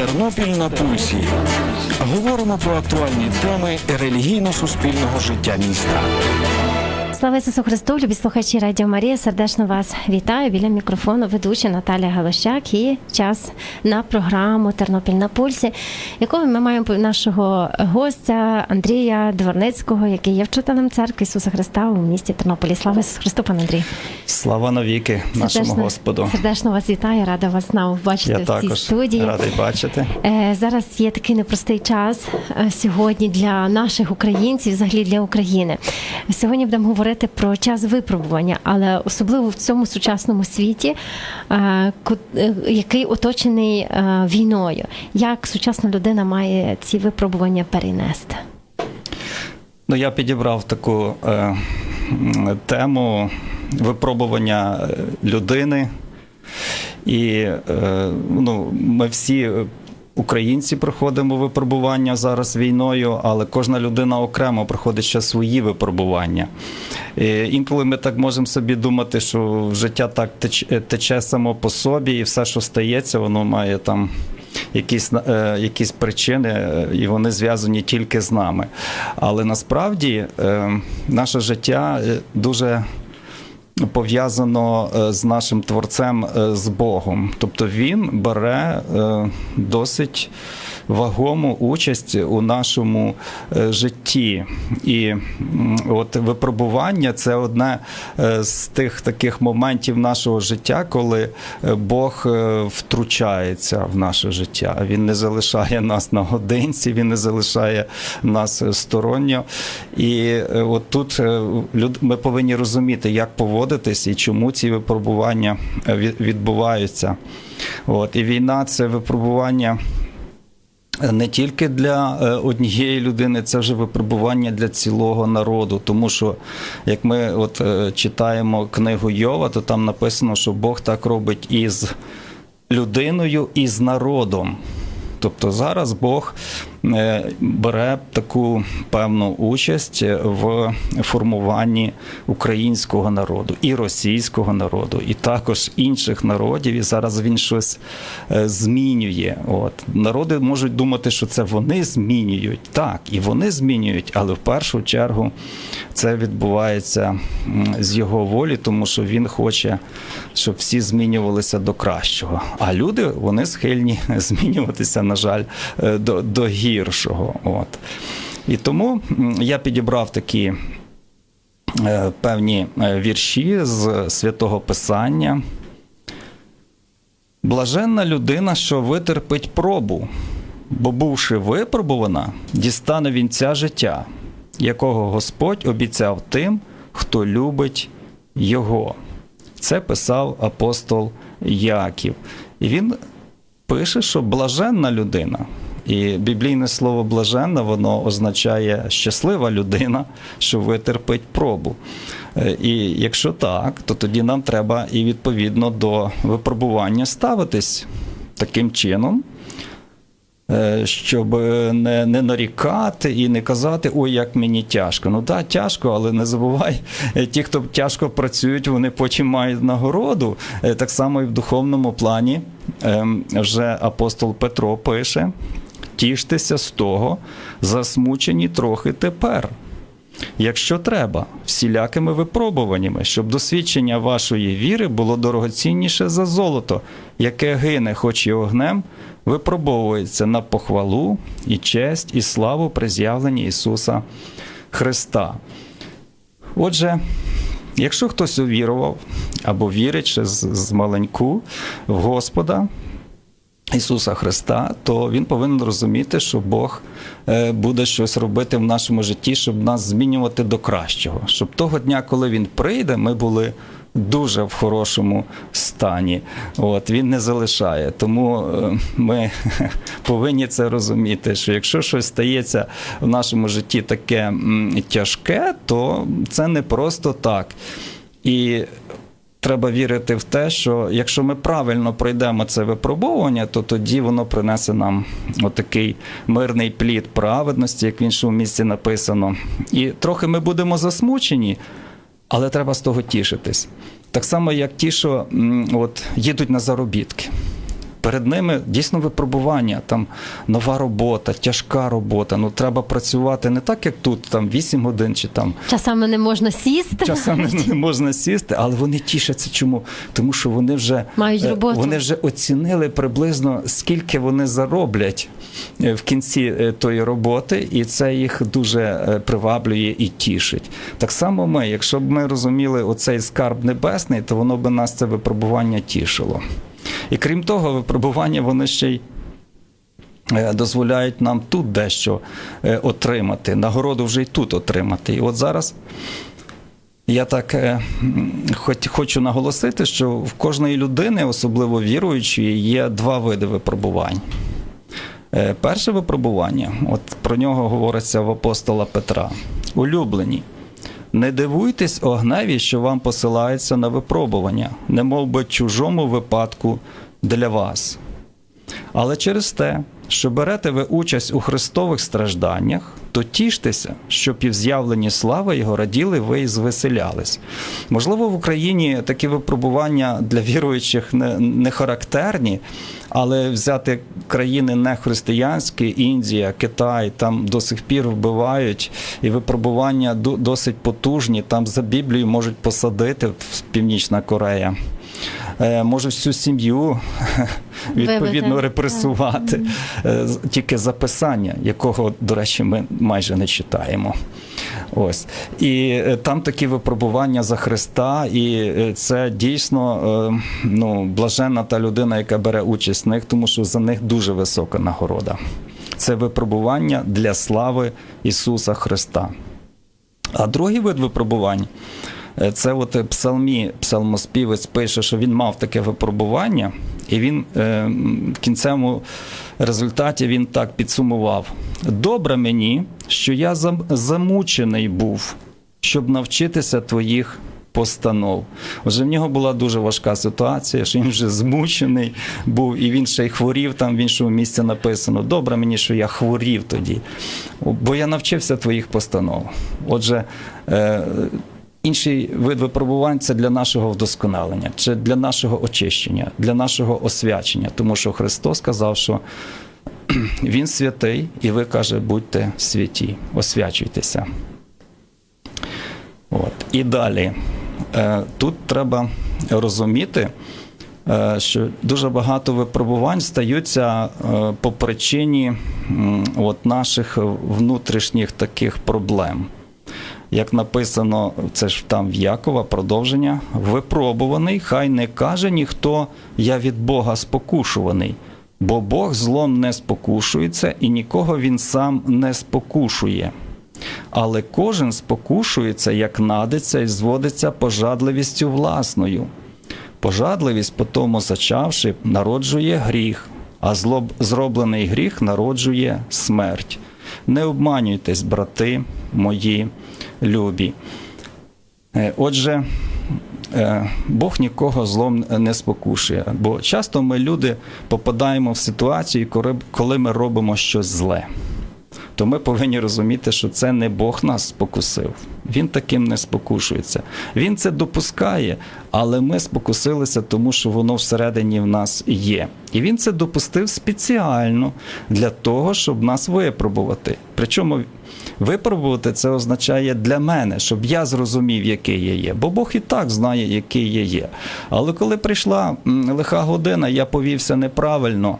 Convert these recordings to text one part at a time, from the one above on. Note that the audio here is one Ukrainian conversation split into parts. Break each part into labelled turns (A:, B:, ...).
A: Тернопіль на пульсі. Говоримо про актуальні теми релігійно-суспільного життя міста.
B: Слава Ісусу Христу, любі слухачі Радіо Марія. Сердечно вас вітаю біля мікрофону ведуча Наталя Галощак і час на програму Тернопіль на пульсі, якою ми маємо нашого гостя Андрія Дворницького, який є вчителем церкви Ісуса Христа у місті Тернополі. Слава Ісусу Христу, пане Андрій.
C: Слава навіки нашому Господу.
B: Сердечно вас вітаю, рада вас знову бачити
C: Я
B: в цій
C: також
B: студії.
C: радий бачити.
B: Е, Зараз є такий непростий час е, сьогодні для наших українців, взагалі для України. Сьогодні будемо говорити про час випробування, але особливо в цьому сучасному світі, е, е, який оточений е, війною. Як сучасна людина має ці випробування перенести?
C: Ну, я підібрав таку е, тему випробування людини. І ну, ми всі. Е, Українці проходимо випробування зараз війною, але кожна людина окремо проходить ще свої випробування. Е, Інколи ми так можемо собі думати, що життя так теч- тече само по собі, і все, що стається, воно має там якісь, е, якісь причини, е, і вони зв'язані тільки з нами. Але насправді е, наше життя е, дуже пов'язано е, з нашим творцем, е, з Богом. Тобто він бере е, досить вагому участь у нашому е, житті. І от випробування це одне е, з тих таких моментів нашого життя, коли е, Бог втручається в наше життя. Він не залишає нас на годинці, він не залишає нас сторонньо. І от тут ми повинні розуміти, як поводитись і чому ці випробування відбуваються. От і війна це випробування. Не тільки для е, однієї людини, це вже випробування для цілого народу. Тому що, як ми от е, читаємо книгу Йова, то там написано, що Бог так робить із людиною і з народом. Тобто зараз Бог бере таку певну участь в формуванні українського народу і російського народу, і також інших народів. І зараз він щось е, змінює. От народи можуть думати, що це вони змінюють. Так, і вони змінюють, але в першу чергу це відбувається з його волі, тому що він хоче, щоб всі змінювалися до кращого. А люди вони схильні змінюватися, на жаль, е, до, до гіршого. От. І тому я підібрав такі е, певні е, вірші з святого Писання. Блаженна людина, що витерпить пробу, бо, бувши випробувана, дістане вінця життя, якого Господь обіцяв тим, хто любить його. Це писав апостол Яків. І він пише, що блаженна людина. І біблійне слово блаженна, воно означає щаслива людина, що витерпить пробу. Е, І якщо так, то тоді нам треба і відповідно до випробування ставитись таким чином, е, щоб не, не нарікати і не казати, ой, як мені тяжко. Ну так, тяжко, але не забувай, е, ті, хто тяжко працюють, вони потім мають нагороду. Так само і в духовному плані ем, вже апостол Петро пише: тіштеся з того, засмучені трохи тепер. Якщо треба, всілякими випробуваннями, щоб досвідчення вашої віри було дорогоцінніше за золото, яке гине, хоч і огнем, випробовується на похвалу і честь, і славу при з'явленні Ісуса Христа. Отже, якщо хтось увірував або вірить ще з, маленьку в Господа, Ісуса Христа, то він повинен розуміти, що Бог е, буде щось робити в нашому житті, щоб нас змінювати до кращого. Щоб того дня, коли він прийде, ми були дуже в хорошому стані. От він не залишає. Тому е, ми повинні це розуміти, що якщо щось стається в нашому житті таке тяжке, то це не просто так. І треба вірити в те, що якщо ми правильно пройдемо це випробовування, то тоді воно принесе нам отакий мирний плід праведності, як в іншому місці написано. І трохи ми будемо засмучені, але треба з того тішитись. Так само, як ті, що от, їдуть на заробітки. Перед ними дійсно випробування, там нова робота, тяжка робота. Ну треба працювати не так, як тут, там 8 годин чи там
B: Часами не можна сісти.
C: часами не можна сісти, але вони тішаться. Чому? Тому що вони вже
B: Мають
C: е,
B: роботу.
C: Вони вже оцінили приблизно скільки вони зароблять е, в кінці е, тої роботи, і це їх дуже приваблює і тішить. Так само ми, якщо б ми розуміли оцей скарб небесний, то воно би нас це випробування тішило. І крім того, випробування вони ще й е, дозволяють нам тут дещо е, отримати. Нагороду вже й тут отримати. І от зараз я так е, хоч, хочу наголосити, що в кожної людини, особливо віруючої, є два види випробувань. Перше випробування, от про нього говориться в апостола Петра. Улюблені. Не дивуйтесь огневі, що вам посилається на випробування, не мов би чужому випадку для вас. Але через те, що берете ви участь у Христових стражданнях, то тіштеся, що півз'явлені слави Його раділи ви і звеселялись. Можливо, в Україні такі випробування для віруючих не, не характерні, але взяти країни нехристиянські, Індія, Китай, там до сих пір вбивають, і випробування до- досить потужні. Там за Біблію можуть посадити в Північна Корея. Е, Може всю сім'ю відповідно репресувати е, тільки записання, якого, до речі, ми майже не читаємо. Ось і е, там такі випробування за Христа, і це дійсно ну, блаженна та людина, яка бере участь в них, тому що за них дуже висока нагорода. Це випробування для слави Ісуса Христа. А другий вид випробувань це от е, псалмі, псалмоспівець пише, що він мав таке випробування, і він е, в кінцевому результаті він так підсумував: добре мені, що я замучений був, щоб навчитися твоїх. Постанов. Отже, в нього була дуже важка ситуація, що він вже змучений був, і він ще й хворів. Там в іншому місці написано: Добре мені, що я хворів тоді, бо я навчився твоїх постанов. Отже, е, інший вид випробувань це для нашого вдосконалення, це для нашого очищення, для нашого освячення. Тому що Христос сказав, що Він святий, і ви каже, будьте святі, освячуйтеся. От. І далі. Е, Тут треба розуміти, е, що дуже багато випробувань стаються е, по причині от наших внутрішніх таких проблем. Як написано, це ж там в Якова продовження, випробуваний, хай не каже ніхто, я від Бога спокушуваний, бо Бог злом не спокушується і нікого він сам не спокушує. Але кожен спокушується, як надиться і зводиться пожадливістю власною. Пожадливість, потому зачавши, народжує гріх, а злоб, зроблений гріх народжує смерть. Не обманюйтесь, брати мої любі. Е, Отже, е, Бог нікого злом не спокушує, бо часто ми люди попадаємо в ситуацію, коли- коли ми робимо щось зле то ми повинні розуміти, що це не Бог нас спокусив. Він таким не спокушується. Він це допускає, але ми спокусилися, тому що воно всередині в нас є. І він це допустив спеціально для того, щоб нас випробувати. Причому випробувати це означає для мене, щоб я зрозумів, який я є. Бо Бог і так знає, який я є. Але коли прийшла лиха година, я повівся неправильно.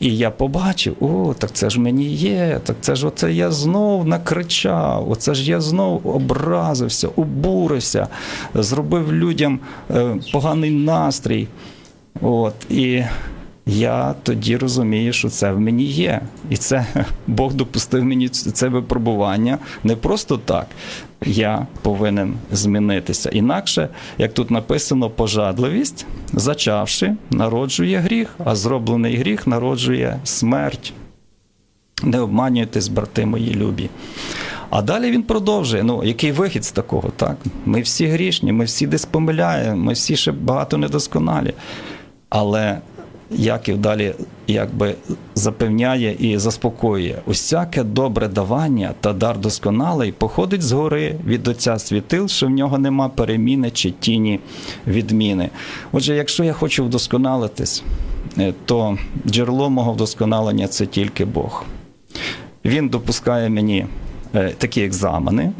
C: І я побачив, о, так це ж мені є, так це ж оце я знов накричав, оце ж я знов образився, обурився, зробив людям е, поганий настрій. От, і я тоді розумію, що це в мені є. І це Бог допустив мені це випробування не просто так. Я повинен змінитися. Інакше, як тут написано, пожадливість, зачавши, народжує гріх, а зроблений гріх народжує смерть. Не обманюйтесь, брати мої любі. А далі він продовжує. Ну, який вихід з такого? Так? Ми всі грішні, ми всі десь помиляємо, ми всі ще багато недосконалі. Але Яків далі якби запевняє і заспокоює: усяке добре давання та дар досконалий походить згори від Отця світил, що в нього нема переміни чи тіні відміни. Отже, якщо я хочу вдосконалитись, е, то джерело мого вдосконалення це тільки Бог. Він допускає мені е, такі екзамени.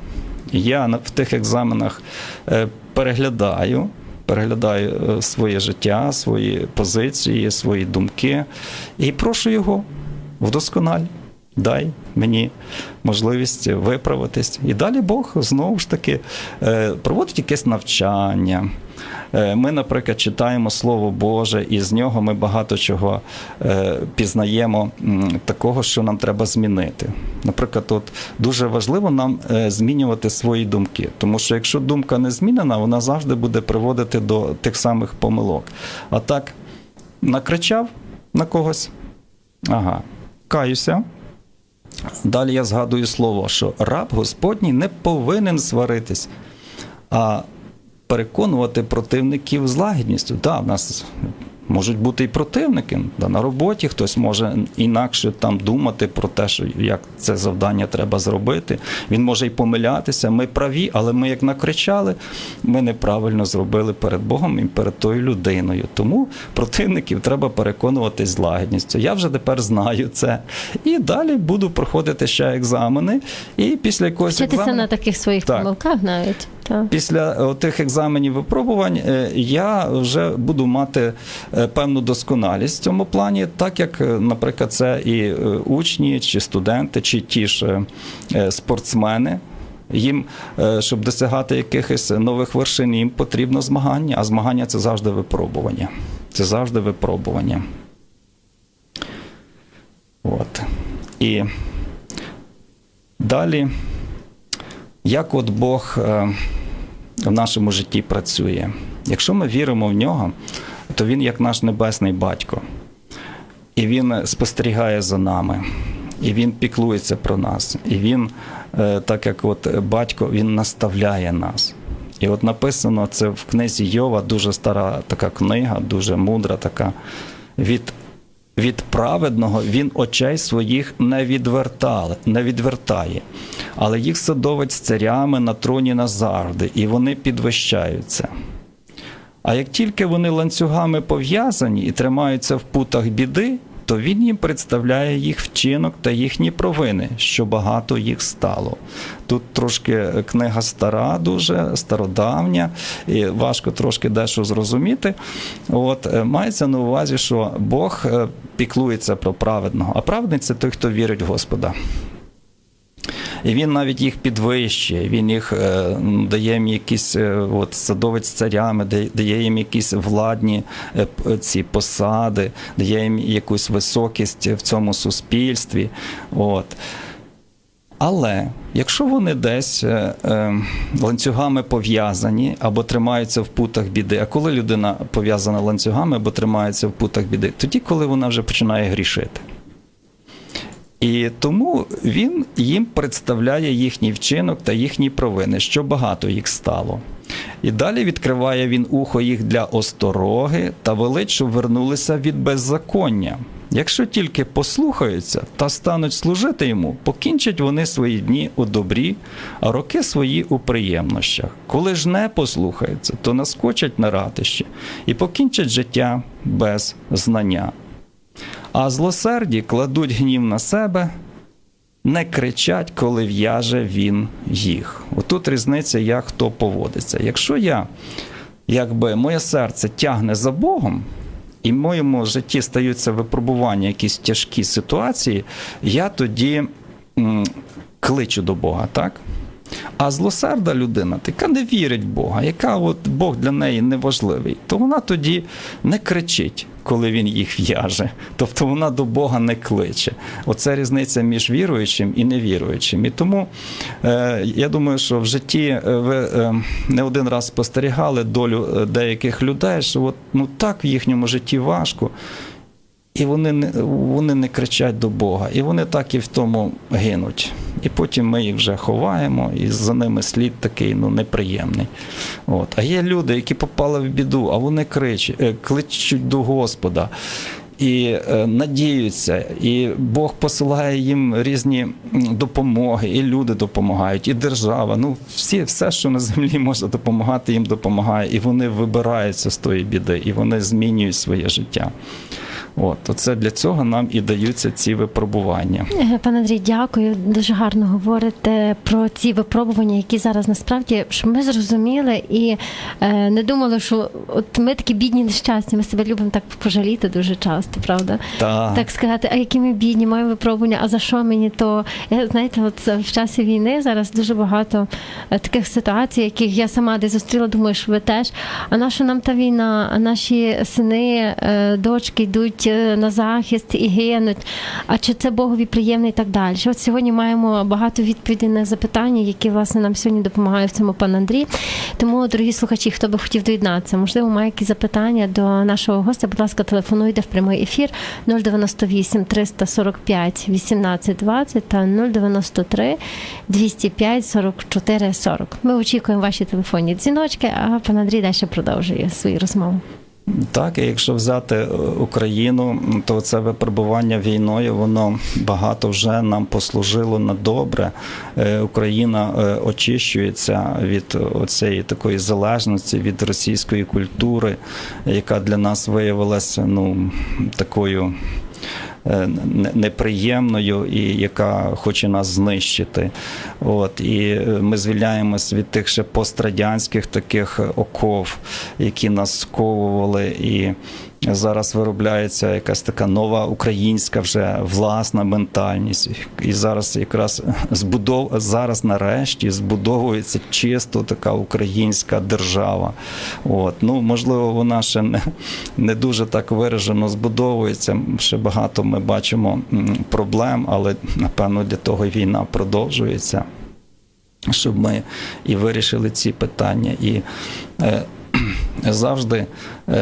C: Я в тих екзаменах е, переглядаю, переглядаю е, своє життя, свої позиції, свої думки і прошу його вдоскональ. Дай мені можливість виправитись. І далі Бог знову ж таки е, проводить якесь навчання. Е, Ми, наприклад, читаємо Слово Боже, і з нього ми багато чого е, пізнаємо такого, що нам треба змінити. Наприклад, от дуже важливо нам е, змінювати свої думки, тому що якщо думка не змінена, вона завжди буде приводити до тих самих помилок. А так, накричав на когось, ага, каюся. Далі я згадую слово, що раб Господній не повинен сваритись, а переконувати противників з лагідністю. Так, в нас можуть бути і противники. Да, на роботі хтось може інакше там думати про те, що як це завдання треба зробити. Він може й помилятися. Ми праві, але ми як накричали, ми неправильно зробили перед Богом і перед тою людиною. Тому противників треба переконувати з лагідністю. Я вже тепер знаю це. І далі буду проходити ще екзамени. І після якогось
B: Вчитися
C: екзамену...
B: на таких своїх
C: Так.
B: помилках навіть.
C: Після тих екзаменів випробувань е, я вже буду мати е, певну досконалість в цьому плані, так як, е, наприклад, це і е, учні, чи студенти, чи ті ж е, спортсмени. Їм, е, щоб досягати якихось нових вершин, їм потрібно змагання, а змагання це завжди випробування. Це завжди випробування. От. І далі, як от Бог е, в нашому житті працює. Якщо ми віримо в нього, то він як наш небесний батько. І він спостерігає за нами, і він піклується про нас. І він, е, так як от батько, він наставляє нас. І от написано це в книзі Йова, дуже стара така книга, дуже мудра така. Від, від праведного він очей своїх не, відвертали, не відвертає, але їх садовить з царями на троні назавжди, і вони підвищаються. А як тільки вони ланцюгами пов'язані і тримаються в путах біди, то він їм представляє їх вчинок та їхні провини, що багато їх стало. Тут трошки книга стара, дуже стародавня, і важко трошки дещо зрозуміти. От е, мається на увазі, що Бог е, піклується про праведного, а праведний це той, хто вірить в Господа. І він навіть їх підвищує, він їх е, дає їм якісь е, от, садовець царями, дає, їм якісь владні е, ці посади, дає їм якусь високість в цьому суспільстві. От. Але якщо вони десь е, ланцюгами пов'язані або тримаються в путах біди, а коли людина пов'язана ланцюгами або тримається в путах біди, тоді, коли вона вже починає грішити. І тому він їм представляє їхній вчинок та їхні провини, що багато їх стало. І далі відкриває він ухо їх для остороги та велить, щоб вернулися від беззаконня. Якщо тільки послухаються та стануть служити йому, покінчать вони свої дні у добрі, а роки свої у приємнощах. Коли ж не послухаються, то наскочать на ратище і покінчать життя без знання. А злосерді кладуть гнів на себе, не кричать, коли в'яже він їх. Отут різниця, як хто поводиться. Якщо я, якби моє серце тягне за Богом, і в моєму житті стаються випробування, якісь тяжкі ситуації, я тоді м, кличу до Бога, так? А злосерда людина, яка не вірить в Бога, яка от Бог для неї не важливий, то вона тоді не кричить, коли він їх в'яже. Тобто вона до Бога не кличе. Оце різниця між віруючим і невіруючим. І тому е, я думаю, що в житті е, ви е, не один раз спостерігали долю деяких людей, що от, ну так в їхньому житті важко. І вони вони не кричать до Бога, і вони так і в тому гинуть. І потім ми їх вже ховаємо, і за ними слід такий ну, неприємний. От. А є люди, які попали в біду, а вони кричать, е, кличуть до Господа. І е, надіються, і Бог посилає їм різні допомоги, і люди допомагають, і держава. Ну, всі, все, що на землі може допомагати, їм допомагає. І вони вибираються з тої біди, і вони змінюють своє життя. От, оце для цього нам і даються ці випробування.
B: Е, Пане Андрій, дякую. Дуже гарно говорите про ці випробування, які зараз насправді щоб ми зрозуміли і е, не думали, що от ми такі бідні нещасні. Ми себе любимо так пожаліти дуже часто, правда?
C: Та,
B: Так сказати, а які ми бідні, маємо випробування, а за що мені то? Я знаєте, от в часі війни зараз дуже багато е, таких ситуацій, яких я сама десь зустріла, думаю, що ви теж. А на що нам та війна? А наші сини, е, дочки йдуть е, на захист і гинуть. А чи це Богові приємно і так далі? От сьогодні маємо багато відповідей на запитання, які власне нам сьогодні допомагає в цьому пан Андрій. Тому, дорогі слухачі, хто би хотів доєднатися, можливо, має якісь запитання до нашого гостя. Будь ласка, телефонуйте в прямий ефір 098 345 18 20 та 093 205 44 40. Ми очікуємо ваші телефонні дзвіночки, а пан Андрій далі продовжує свою розмову.
C: Так, і якщо взяти е, Україну, то це випробування війною, воно багато вже нам послужило на добре. Е, Україна е, очищується від цієї такої залежності від російської культури, яка для нас виявилася ну такою. Е, не- Неприємною і яка хоче нас знищити. От і е, ми звільняємось від тих ще пострадянських таких оков, які нас сковували, і зараз виробляється якась така нова українська вже власна ментальність. І зараз якраз збудов зараз нарешті збудовується чисто така українська держава. От ну можливо, вона ще не, не дуже так виражено збудовується. Ще багато ми бачимо проблем, але напевно для того війна продовжується щоб ми і вирішили ці питання. І е, завжди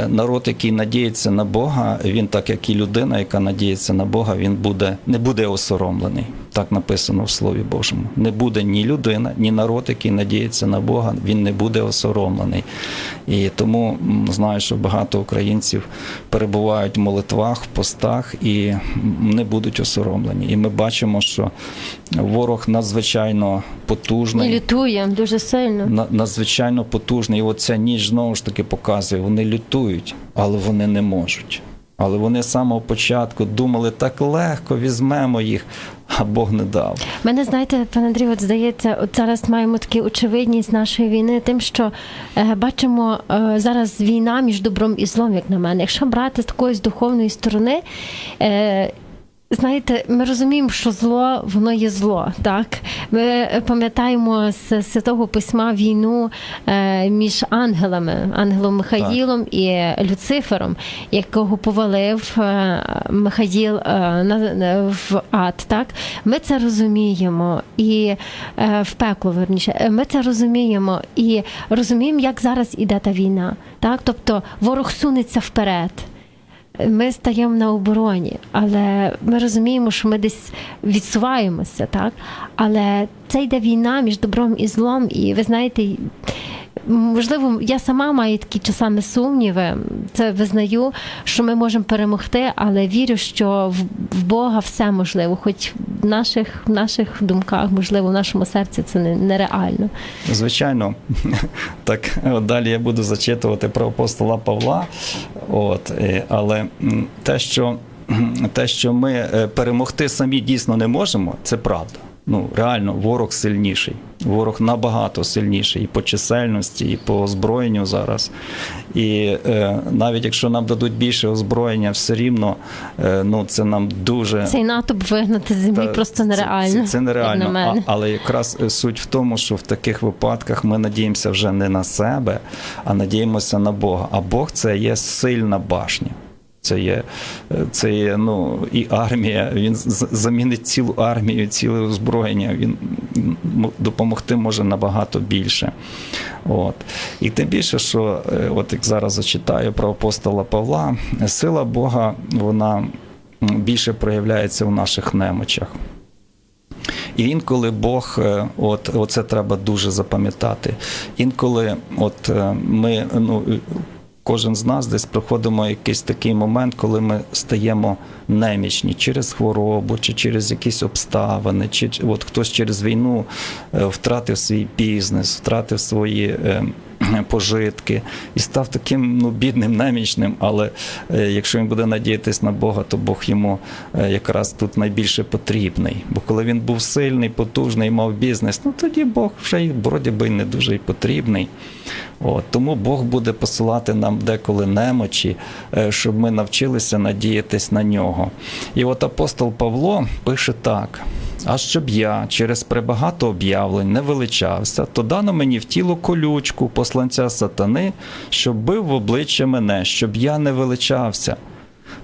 C: народ, який надіється на Бога, він, так як і людина, яка надіється на Бога, він буде, не буде осоромлений. Так написано в Слові Божому. Не буде ні людина, ні народ, який надіється на Бога, він не буде осоромлений. І тому знаю, що багато українців перебувають в молитвах, в постах і не будуть осоромлені. І ми бачимо, що ворог надзвичайно
B: І
C: потужний.
B: лютує дуже сильно.
C: на- Надзвичайно потужний. І оця ніч знову ж таки показує, вони лютують, але вони не можуть. Але вони з самого початку думали, так легко візьмемо їх, а Бог не дав.
B: Мене знаєте, пане Андрій, от здається, от зараз маємо таку очевидність нашої війни, тим, що е, бачимо е, зараз війна між добром і злом, як на мене. Якщо брати з такої духовної сторони. Е, Знаєте, ми розуміємо, що зло воно є зло. Так ми пам'ятаємо з святого письма війну е, між ангелами, ангелом Михаїлом і Люцифером, якого повалив е, Михаїл е, в ад. Так ми це розуміємо, і в пекло верніше. Ми це розуміємо і розуміємо, як зараз іде та війна. Так, тобто ворог сунеться вперед. Ми стаємо на обороні, але ми розуміємо, що ми десь відсуваємося, так? Але це йде війна між добром і злом, і ви знаєте. Можливо, я сама маю такі часами сумніви. Це визнаю, що ми можемо перемогти, але вірю, що в, Бога все можливо, хоч в наших, в наших думках, можливо, в нашому серці це нереально.
C: Звичайно, так от далі я буду зачитувати про апостола Павла. От, е, але те, що, те, що ми е, перемогти самі дійсно не можемо, це правда. Ну, реально, ворог сильніший. Ворог набагато сильніший і по чисельності, і по озброєнню зараз. І е, навіть якщо нам дадуть більше озброєння, все рівно е, ну, це нам дуже
B: Цей натовп вигнати з землі
C: та
B: просто нереально.
C: Це, це
B: як
C: нереально.
B: на мене.
C: А, але якраз е, суть в тому, що в таких випадках ми надіємося вже не на себе, а надіємося на Бога. А Бог це є сильна башня. Це є, це є ну, і армія. Він замінить цілу армію, ціле озброєння. Він допомогти може набагато більше. От. І тим більше, що е, от як зараз зачитаю про апостола Павла, сила Бога, вона більше проявляється в наших немочах. І інколи Бог, е, от оце треба дуже запам'ятати. Інколи, от е, ми, ну кожен з нас десь проходимо якийсь такий момент, коли ми стаємо немічні через хворобу, чи через якісь обставини, чи от хтось через війну е, втратив свій бізнес, втратив свої. пожитки і став таким ну, бідним, немічним. Але е, якщо він буде надіятись на Бога, то Бог йому е, якраз тут найбільше потрібний. Бо коли він був сильний, потужний, мав бізнес, ну тоді Бог вже й вроді би не дуже й потрібний. От, тому Бог буде посилати нам деколи немочі, е, щоб ми навчилися надіятись на нього. І от апостол Павло пише так: а щоб я через пребагато об'явлень не величався, то дано мені в тіло колючку посланця сатани, щоб бив в обличчя мене, щоб я не величався.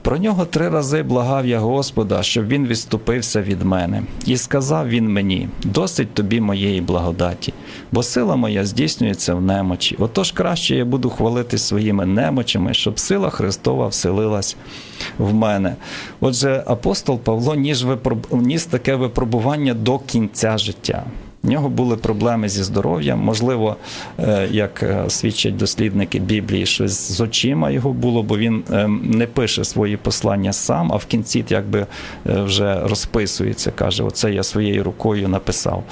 C: Про нього три рази благав я Господа, щоб він відступився від мене. І сказав він мені: досить тобі моєї благодаті, бо сила моя здійснюється в немочі. Отож краще я буду хвалити своїми немочами, щоб сила Христова вселилась в мене. Отже, апостол Павло ніж випроб- ніс таке випробування до кінця життя. В нього були проблеми зі здоров'ям, можливо, е, як е, свідчать дослідники Біблії, щось з очима його було, бо він е, не пише свої послання сам, а в кінці якби е, вже розписується, каже: Оце я своєю рукою написав.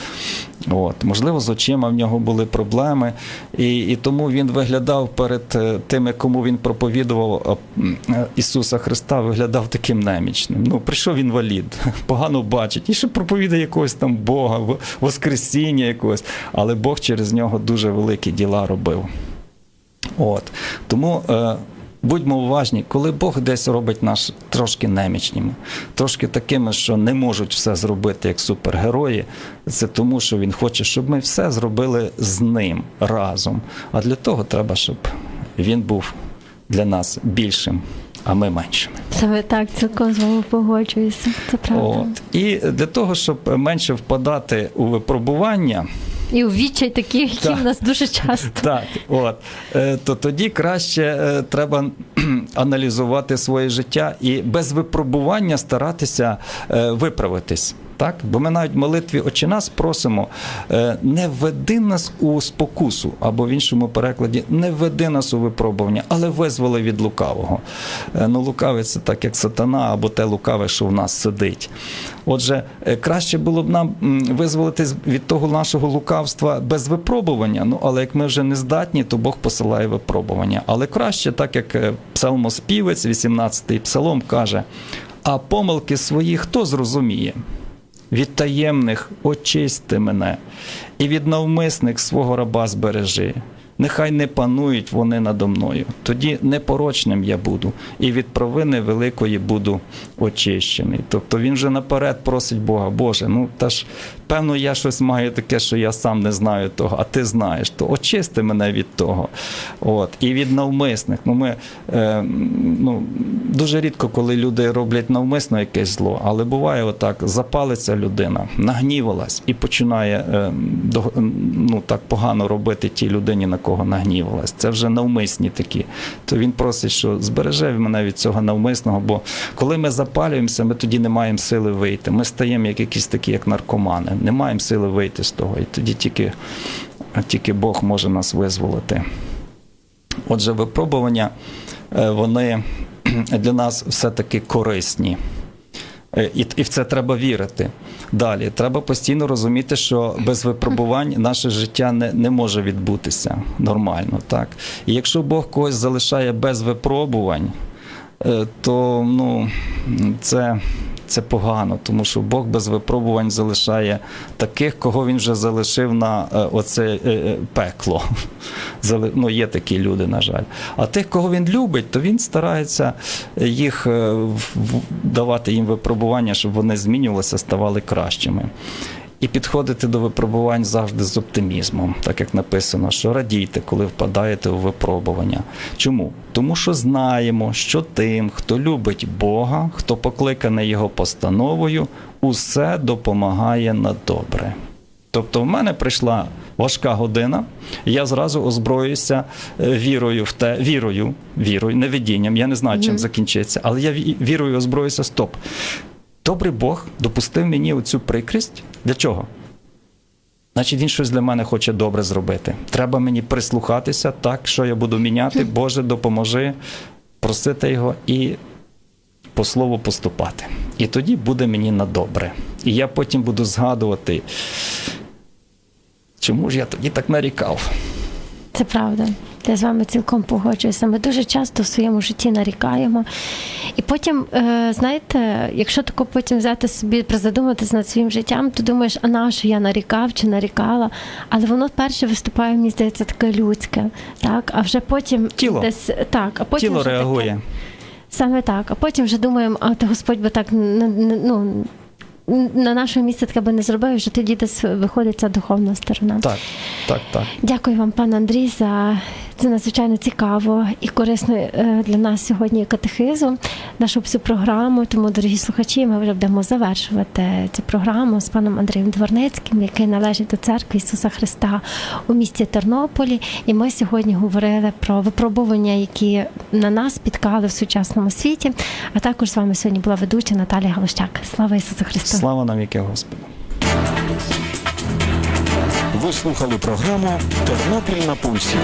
C: От. Можливо, з очима в нього були проблеми, і, і тому він виглядав перед тими, кому він проповідував Ісуса Христа, виглядав таким немічним. Ну, прийшов інвалід, погано бачить, і ще проповідає якогось там Бога, в- Воскресіння якогось, але Бог через нього дуже великі діла робив. От. Тому е, будьмо уважні, коли Бог десь робить нас трошки немічними, трошки такими, що не можуть все зробити як супергерої, це тому, що Він хоче, щоб ми все зробили з ним разом. А для того треба, щоб він був для нас більшим, а ми меншими.
B: Саме так, цілком з вами погоджуюся. Це правда.
C: От. І для того, щоб менше впадати у випробування.
B: І у відчай такі, які
C: Так.
B: в нас дуже часто.
C: Так, от. Е, То тоді краще е, треба аналізувати своє життя і без випробування старатися е, виправитись. Так? Бо ми навіть в молитві «Отче нас просимо, е, не введи нас у спокусу, або в іншому перекладі, не введи нас у випробування, але визволи від лукавого. Е, Ну, лукавий це так, як сатана, або те лукаве, що в нас сидить. Отже, е, краще було б нам м, визволитись від того нашого лукавства без випробування. Ну, але як ми вже не здатні, то Бог посилає випробування. Але краще, так як псалмоспівець, 18-й псалом каже: а помилки свої хто зрозуміє? Від таємних очисти мене, і від навмисних свого раба збережи. Нехай не панують вони надо мною. Тоді непорочним я буду, і від провини великої буду очищений. Тобто він вже наперед просить Бога, Боже, ну та ж певно, я щось маю таке, що я сам не знаю того, а ти знаєш, то очисти мене від того. От. І від навмисних. Ну, ми, е, ну, дуже рідко, коли люди роблять навмисно якесь зло, але буває отак, запалиться людина, нагнівалась і починає е, до, ну, так погано робити тій людині, на кого нагнівалась. Це вже навмисні такі. То він просить, що збереже мене від цього навмисного, бо коли ми запалюємося, ми тоді не маємо сили вийти. Ми стаємо як якісь такі, як наркомани, не маємо сили вийти з того. І тоді тільки, тільки Бог може нас визволити. Отже, випробування е, вони для нас все-таки корисні. Е, І, і в це треба вірити. Далі треба постійно розуміти, що без випробувань наше життя не, не може відбутися нормально. Так? І якщо Бог когось залишає без випробувань, е, то ну, це, це погано, тому що Бог без випробувань залишає таких, кого він вже залишив на е, оце е, е, пекло. Ну, є такі люди, на жаль. А тих, кого він любить, то він старається їх давати їм випробування, щоб вони змінювалися, ставали кращими. І підходити до випробувань завжди з оптимізмом, так як написано, що радійте, коли впадаєте у випробування. Чому? Тому що знаємо, що тим, хто любить Бога, хто покликаний Його постановою, усе допомагає на добре. Тобто в мене прийшла важка година, і я зразу озброюся е, вірою в те, вірою, вірою, не видінням. Я не знаю, чим закінчиться, але я вірою озброюся. Стоп. Добрий Бог допустив мені оцю прикрість. Для чого? Значить, він щось для мене хоче добре зробити. Треба мені прислухатися, так, що я буду міняти. Боже, допоможи, просити його і по слову поступати. І тоді буде мені на добре. І я потім буду згадувати, чому ж я тоді так нарікав.
B: Це правда. Я з вами цілком погоджуюся. Ми дуже часто в своєму житті нарікаємо. І потім, е, знаєте, якщо тако потім взяти собі, призадуматись над своїм життям, то думаєш, а на що я нарікав чи нарікала? Але воно перше виступає, мені здається, таке людське. Так? А вже потім
C: Тіло.
B: десь так, а потім
C: Тіло
B: вже таке-
C: реагує.
B: Саме так. А потім вже думаємо, а то Господь би так ну, на нашому місці таке би не зробив, що тоді десь виходить ця духовна сторона.
C: Так, так, так.
B: Дякую вам, пане Андрій, за це надзвичайно цікаво і корисно е, для нас сьогодні катехизу, нашу всю програму. Тому, дорогі слухачі, ми вже будемо завершувати цю програму з паном Андрієм Дворницьким, який належить до церкви Ісуса Христа у місті Тернополі. І ми сьогодні говорили про випробування, які на нас спіткали в сучасному світі. А також з вами сьогодні була ведуча Наталія Галущак. Слава Ісусу Христу!
C: Слава навіки Господу.
A: Ви слухали програму Тернопіль на пульсі.